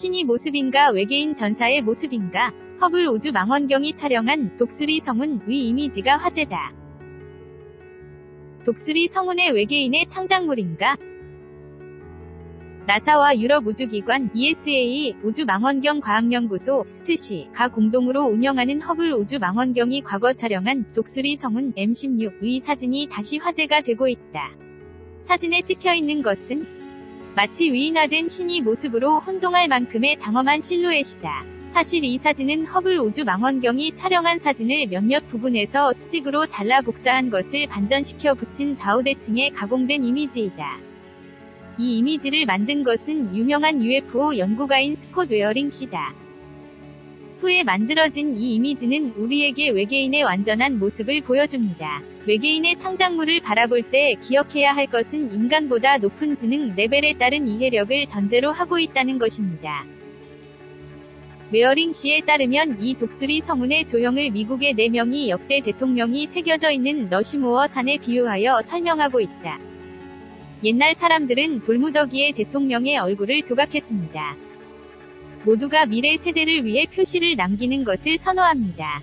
신이 모습인가 외계인 전사의 모습인가 허블 우주 망원경이 촬영한 독수리 성운 위 이미지가 화제다. 독수리 성운의 외계인의 창작물인가? 나사와 유럽 우주기관 ESA 우주망원경 과학연구소 스트시가 공동으로 운영하는 허블 우주망원경이 과거 촬영한 독수리 성운 M16의 사진이 다시 화제가 되고 있다. 사진에 찍혀 있는 것은 마치 위인화된 신이 모습으로 혼동할 만큼의 장엄한 실루엣이다. 사실 이 사진은 허블 우주 망원경이 촬영한 사진을 몇몇 부분에서 수직으로 잘라 복사한 것을 반전시켜 붙인 좌우대칭에 가공된 이미지이다. 이 이미지를 만든 것은 유명한 UFO 연구가인 스콧 웨어링 씨다. 후에 만들어진 이 이미지는 우리에게 외계인의 완전한 모습을 보여줍니다. 외계인의 창작물을 바라볼 때 기억해야 할 것은 인간보다 높은 지능 레벨에 따른 이해력을 전제로 하고 있다는 것입니다. 웨어링 씨에 따르면 이 독수리 성운의 조형을 미국의 4명이 역대 대통령이 새겨져 있는 러시모어 산에 비유하여 설명하고 있다. 옛날 사람들은 돌무더기에 대통령의 얼굴을 조각했습니다. 모두가 미래 세대를 위해 표시를 남기는 것을 선호합니다.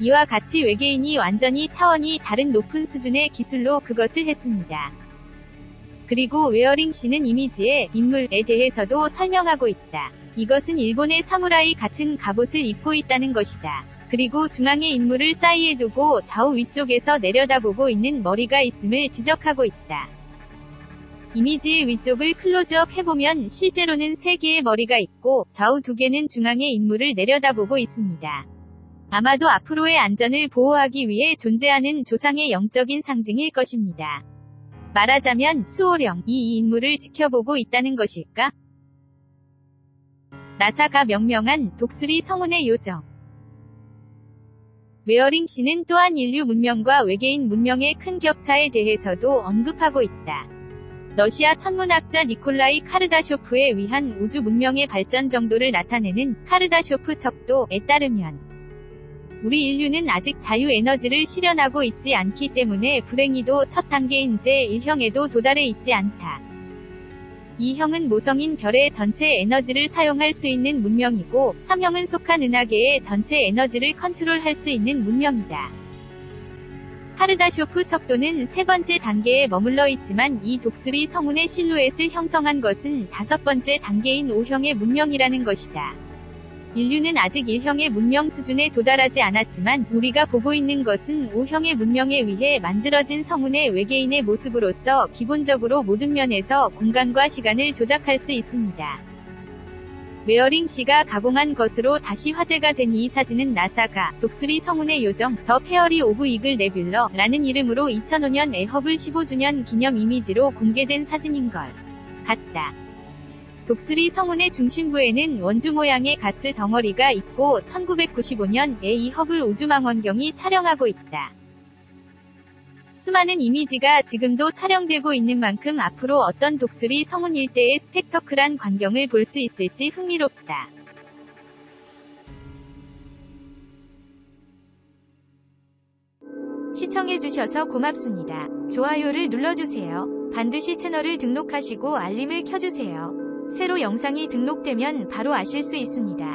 이와 같이 외계인이 완전히 차원이 다른 높은 수준의 기술로 그것을 했습니다. 그리고 웨어링 씨는 이미지의 인물에 대해서도 설명하고 있다. 이것은 일본의 사무라이 같은 갑옷을 입고 있다는 것이다. 그리고 중앙에 인물을 사이에 두고 좌우 위쪽에서 내려다보고 있는 머리가 있음을 지적하고 있다. 이미지의 위쪽을 클로즈업 해보면 실제로는 3개의 머리가 있고 좌우 2개는 중앙의 인물을 내려다보고 있습니다. 아마도 앞으로의 안전을 보호하기 위해 존재하는 조상의 영적인 상징일 것입니다. 말하자면 수호령, 이 인물을 지켜보고 있다는 것일까? 나사가 명명한 독수리 성운의 요정. 웨어링 씨는 또한 인류 문명과 외계인 문명의 큰 격차에 대해서도 언급하고 있다. 러시아 천문학자 니콜라이 카르다쇼프에 의한 우주 문명의 발전 정도를 나타내는 카르다쇼프 척도에 따르면 우리 인류는 아직 자유 에너지를 실현하고 있지 않기 때문에 불행히도 첫 단계인 제1형에도 도달해 있지 않다. 이 형은 모성인 별의 전체 에너지를 사용할 수 있는 문명이고 3형은 속한 은하계의 전체 에너지를 컨트롤할 수 있는 문명이다. 카르다쇼프 척도는 세 번째 단계에 머물러 있지만 이 독수리 성운의 실루엣을 형성한 것은 다섯 번째 단계인 5형의 문명이라는 것이다. 인류는 아직 1형의 문명 수준에 도달하지 않았지만 우리가 보고 있는 것은 5형의 문명에 의해 만들어진 성운의 외계인의 모습으로서 기본적으로 모든 면에서 공간과 시간을 조작할 수 있습니다. 웨어링 씨가 가공한 것으로 다시 화제가 된 이 사진은 나사가 독수리 성운의 요정 더 페어리 오브 이글 네뷸러 라는 이름으로 2005년 애허블 15주년 기념 이미지로 공개된 사진인 걸 같다. 독수리 성운의 중심부에는 원주 모양의 가스 덩어리가 있고 1995년에 이 허블 우주망원경이 촬영하고 있다. 수많은 이미지가 지금도 촬영되고 있는 만큼 앞으로 어떤 독수리 성운 일대의 스펙터클한 광경을 볼 수 있을지 흥미롭다. 시청해주셔서 고맙습니다. 좋아요를 눌러주세요. 반드시 채널을 등록하시고 알림을 켜주세요. 새로 영상이 등록되면 바로 아실 수 있습니다.